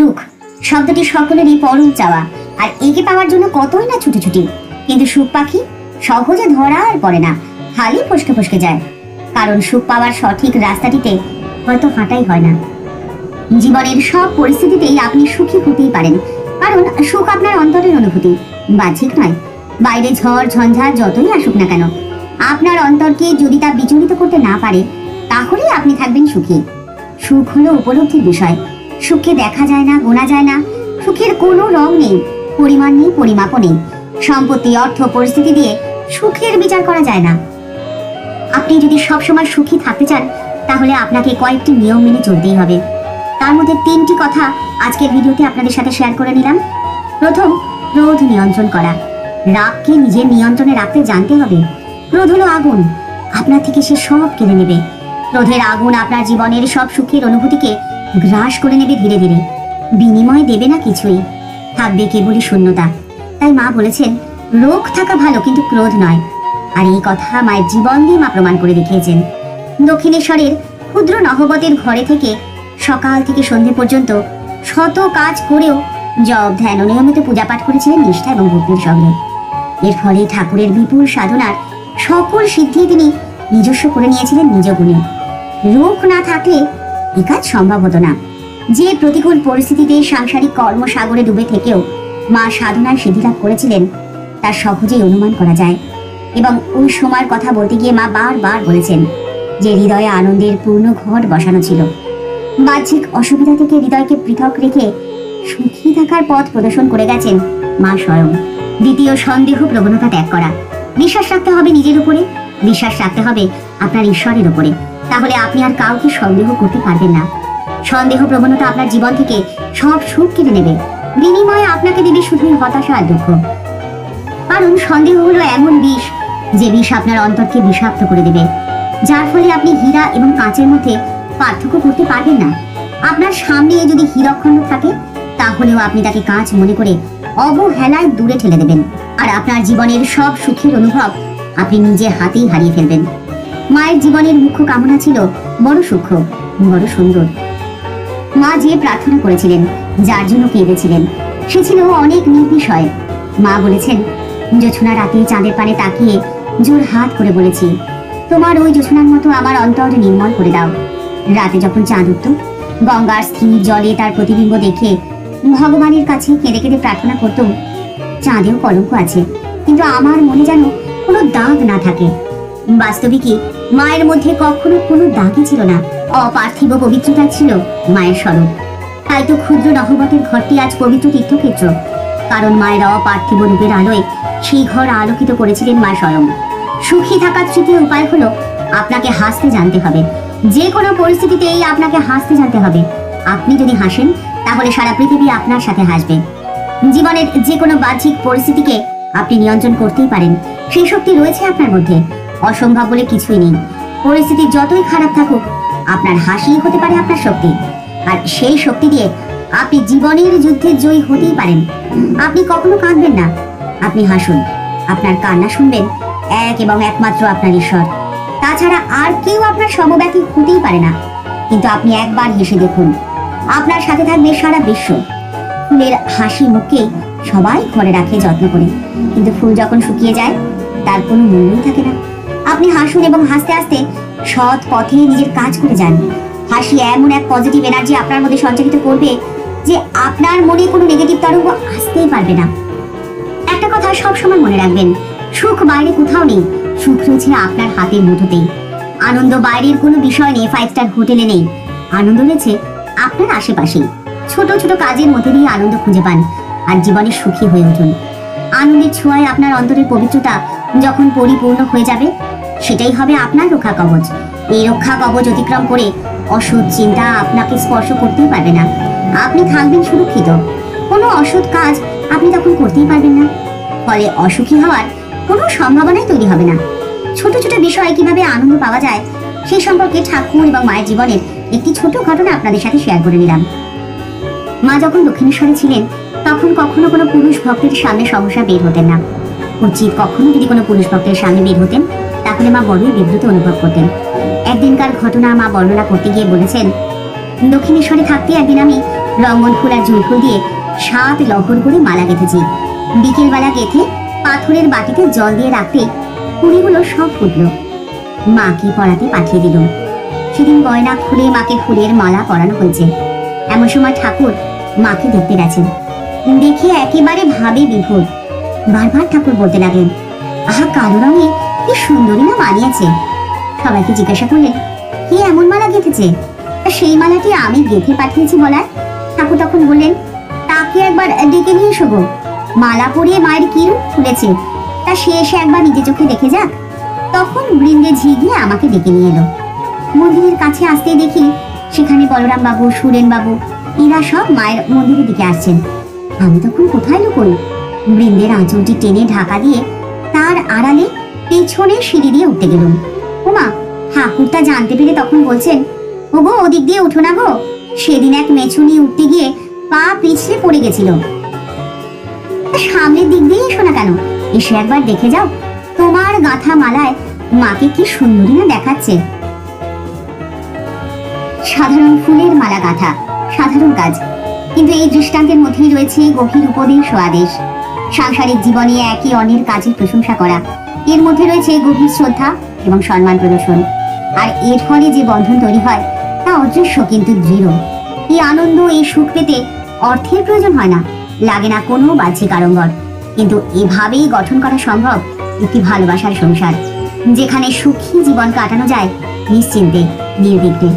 সুখ। শব্দটি সকলেরই পরম চাওয়া। আর একে পাওয়ার জন্য কতই না ছুটি কিন্তু সুখ পাখি সহজে ধরা আর পড়ে না। খালি ফসকে ফসকে যায়। কারণ সুখ পাওয়ার সঠিক রাস্তাটিতে হয়তো হাঁটাই হয় না। জীবনের সব পরিস্থিতিতেই আপনি সুখী হতেই পারেন। কারণ সুখ আপনার অন্তরের অনুভূতি বাহ্যিক নয়। বাইরে ঝড় ঝঞ্ঝাট যতই আসুক না কেন, আপনার অন্তরকে যদি তা বিচলিত করতে না পারে, তাহলেই আপনি থাকবেন সুখী। সুখ হলো উপলব্ধির বিষয়। সুখকে দেখা যায় না, গোনা যায় না। সুখের কোনো রং নেই, পরিমাণ নেই, পরিমাপও নেই। সম্পত্তি, অর্থ, পরিস্থিতি দিয়ে সুখের বিচার করা যায় না। আপনি যদি সবসময় সুখী থাকতে চান, তাহলে আপনাকে কয়েকটি নিয়ম মেনে চলতেই হবে। তার মধ্যে তিনটি কথা আজকের ভিডিওতে আপনাদের সাথে শেয়ার করে নিলাম। প্রথম, ক্রোধ নিয়ন্ত্রণ করা। রাগকে নিজের নিয়ন্ত্রণে রাখতে জানতে হবে। ক্রোধ হলো আগুন। আপনার থেকে সে সব কেড়ে নেবে। ক্রোধের আগুন আপনার জীবনের সব সুখের অনুভূতিকে গ্রাস করে নেবে ধীরে ধীরে। বিনিময় দেবে না কিছুই। থাকবে কেবলই শূন্যতা। তাই মা বলেছেন, রোগ থাকা ভালো কিন্তু ক্রোধ নয়। আর এই কথা মায়ের জীবন দিয়ে মা প্রমাণ করে দেখিয়েছেন। দক্ষিণেশ্বরের ক্ষুদ্র নহবতের ঘরে থেকে সকাল থেকে সন্ধে পর্যন্ত শত কাজ করেও জব ধ্যান নিয়মিত পূজা পাঠ করেছিলেন নিষ্ঠা এবং ভক্তির সঙ্গে। এর ফলে ঠাকুরের বিপুল সাধনার সকল সিদ্ধি তিনি নিজস্ব করে নিয়েছিলেন নিজ গুণে। রোগ না থাকলে কাজ সম্ভব হতো না। যে প্রতিকূল পরিস্থিতিতে সাংসারিক কর্মসাগরে ডুবে থেকেও মা সাধনার সিদ্ধিলাভ করেছিলেন, তা সহজেই অনুমান করা যায়। এবং ওই সময়ের কথা বলতে গিয়ে মা বারবার বলেছেন যে হৃদয়ে আনন্দের পূর্ণ ঘট বসানো ছিল। বাহ্যিক অসুবিধা থেকে হৃদয়কে পৃথক রেখে সুখী থাকার পথ প্রদর্শন করে গেছেন মা স্বয়ং। দ্বিতীয় সন্দেহ প্রবণতা ত্যাগ করা। বিশ্বাস রাখতে হবে নিজের উপরে। বিশ্বাস রাখতে হবে আপনার ঈশ্বরের উপরে। তাহলে আপনি আর কাউকে সন্দেহ করতে পারবেন না। সন্দেহ প্রবণতা আপনার জীবন থেকে সব সুখ কেড়ে নেবে। বিনিময়ে আপনাকে দেবে শুধুই হতাশা আর দুঃখ। কারণ সন্দেহ হলো এমন বিষ, যে বিষ আপনার অন্তরকে বিষাক্ত করে দেবে। যার ফলে আপনি হীরা এবং কাঁচের মধ্যে পার্থক্য করতে পারবেন না। আপনার সামনে যদি হীরকখণ্ড থাকে, তাহলেও আপনি তাকে কাঁচ মনে করে অবহেলায় দূরে ঠেলে দেবেন। আর আপনার জীবনের সব সুখের অনুভব আপনি নিজে হাতেই হারিয়ে ফেলবেন। মায়ের জীবনের মুখ্য কামনা ছিল বড় সূক্ষ্ম বড় সুন্দর। মা যে প্রার্থনা করেছিলেন, যার জন্য কেঁদেছিলেন, সে ছিল অনেক নির্বিষয়। মা বলেছেন, জোছনা রাতে চাঁদের পানে তাকিয়ে জোর হাত করে বলেছি, তোমার ওই জোছনার মতো আমার অন্তর নির্মল করে দাও। রাতে যখন চাঁদ উঠত, গঙ্গার স্থির জলে তার প্রতিবিম্ব দেখে ভগবানের কাছে কেঁদে কেঁদে প্রার্থনা করতুম চাঁদেও কলঙ্ক আছে, কিন্তু আমার মনে যেন কোনো দাগ না থাকে। বাস্তবিকই মায়ের মধ্যে কখনো কোনো দাগই ছিল না। অপার্থিব পবিত্রতা ছিল মায়ের স্বরূপ। তাই তো ক্ষুদ্র নহবতের ঘরটি আজ পবিত্র তীর্থক্ষেত্র। কারণ মায়ের অপার্থিব রূপের আলোয় সেই ঘর আলোকিত করেছিলেন মা স্বয়ং। সুখী থাকার তৃতীয় উপায় হলো আপনাকে হাসতে জানতে হবে। যে কোনো পরিস্থিতিতেই আপনাকে হাসতে জানতে হবে। আপনি যদি হাসেন, তাহলে সারা পৃথিবী আপনার সাথে হাসবে। জীবনের যে কোনো বাহ্যিক পরিস্থিতিকে আপনি নিয়ন্ত্রণ করতেই পারেন। সেই শক্তি রয়েছে আপনার মধ্যে। অসম্ভব বলে কিছুই নেই। পরিস্থিতি যতই খারাপ থাকুক, আপনার হাসি হতে পারে আপনার শক্তি। আর সেই শক্তি দিয়ে আপনি জীবনের যুদ্ধে জয়ী হতেই পারেন। আপনি কখনো কাঁদবেন না। আপনি হাসুন। আপনার কান্না শুনবেন। এক এবং একমাত্র আপনার ঈশ্বর। তাছাড়া আর কেউ আপনার সমব্যথী হতেই পারে না। কিন্তু আপনি একবার হেসে দেখুন, আপনার সাথে থাকবে সারা বিশ্ব। ফুলের হাসি মুখকে সবাই ঘরে রাখে যত্ন করে। কিন্তু ফুল যখন শুকিয়ে যায়, তার কোনো মূল্যই থাকে না। আপনি হাসুন এবং হাসতে হাসতে সৎ পথে নিজের কাজ করে যান। হাসি এমন এক পজিটিভ এনার্জি আপনার মধ্যে সঞ্চারিত করবে যে আপনার মনে কোনো নেগেটিভ তরঙ্গ আসতেই পারবে না। একটা কথা সব সময় মনে রাখবেন, সুখ বাইরে কোথাও নেই, সুখ রয়েছে আপনার হাতের মুঠোতেই আনন্দ বাইরের কোনো বিষয় নেই ফাইভ স্টার হোটেলে নেই। আনন্দ রয়েছে আপনার আশেপাশেই। ছোট ছোট কাজের মধ্যে দিয়ে আনন্দ খুঁজে পান আর জীবনে সুখী হয়ে উঠুন। আনন্দের ছোঁয়ায় আপনার অন্তরের পবিত্রতা যখন পরিপূর্ণ হয়ে যাবে সেটাই হবে আপনার রক্ষা কবচ। এই রক্ষা কবচ অতিক্রম করে অসৎ চিন্তা আপনাকে স্পর্শ করতেই পারবে না। আপনি থাকবেন সুরক্ষিত। কোনো অসৎ কাজ আপনি তখন করতেই পারবেন না। ফলে অসুখী হওয়ার কোনো সম্ভাবনাই তৈরি হবে না। ছোট ছোট বিষয়ে কীভাবে আনন্দ পাওয়া যায় সেই সম্পর্কে ঠাকুর এবং মায়ের জীবনের একটি ছোট ঘটনা আপনাদের সাথে শেয়ার করে নিলাম। মা যখন দক্ষিণেশ্বরে ছিলেন, তখন কখনো কোনো পুরুষ ভক্তের সামনে সহসা বের হতেন না। উচিত কখনো যদি কোনো পুরুষ ভক্তের সামনে বের হতেন। তাহলে মা বড়ই বিব্রত অনুভব করতেন। একদিনকার ঘটনা মা বর্ণনা করতে গিয়ে বলেছেন, দক্ষিণেশ্বরে থাকতে একদিন আমি রঙ্গন ফুল আর জুঁই ফুল দিয়ে সাত লহর করে মালা গেঁথেছি। বিকেলবেলা গেঁথে পাথরের বাটিতে জল দিয়ে রাখতে কুড়িগুলো সব ফুটলো। মাকে পড়াতে পাঠিয়ে দিল। সেদিন গয়না খুলে মাকে ফুলের মালা পরানো হয়েছে। এমন সময় ঠাকুর মাকে দেখতে গেছেন। দেখে একেবারে ভাবে বিভোর। বারবার ঠাকুর বলতে লাগলেন, আহা, কালো রঙে কি সুন্দরী না মানিয়েছে সবাইকে জিজ্ঞাসা করলেন কে এমন মালা গেঁথেছে? সেই মালাটি আমি গেঁথে পাঠিয়েছি বলার ঠাকুর তখন বললেন, তাকে একবার ডেকে নিয়ে এসো মালা পরিয়ে মায়ের কি খুলেছে তা সে এসে একবার নিজে চোখে দেখে যাক। তখন বৃন্দে ঝি গিয়ে আমাকে ডেকে নিয়ে এলো। মন্দিরের কাছে আসতেই দেখি, সেখানে বলরাম বাবু সুরেন বাবু এরা সব মায়ের মন্দিরের দিকে আসছেন। আমি তখন কোথায় লুকোই? বৃন্দের আঁচলটি টেনে ঢাকা দিয়ে তার আড়ালে পেছনে সিঁড়ি দিয়ে উঠতে গেলুম। ওমা ঠাকুরটা জানতে পেরে তখন বলছেন, ওগো, ওদিক দিয়ে উঠো না গো। সেদিন এক মেছুনি উঠতে গিয়ে পা পিছলে পড়ে গেছিল। সামনের দিক দিয়ে এসো না কেন? এসে একবার দেখে যাও, তোমার গাঁথা মালায় মাকে কি সুন্দরী না দেখাচ্ছে। সাধারণ ফুলের মালা গাঁথা, সাধারণ কাজ। কিন্তু এই দৃষ্টান্তের মধ্যেই রয়েছে গভীর উপদেশ ও আদেশ। সাংসারিক জীবনে একই অন্যের কাজের প্রশংসা করা। এর মধ্যে রয়েছে গভীর শ্রদ্ধা এবং সম্মান প্রদর্শন। আর এর ফলে যে বন্ধন তৈরি হয়, তা অদৃশ্য কিন্তু দৃঢ়। এই আনন্দ, এই সুখ পেতে অর্থের প্রয়োজন হয় না, লাগে না কোনো বাহ্যিক আড়ম্বর। কিন্তু এভাবেই গঠন করা সম্ভব একটি ভালোবাসার সংসার, যেখানে সুখী জীবন কাটানো যায় নিশ্চিন্তে, নির্বিঘ্নে।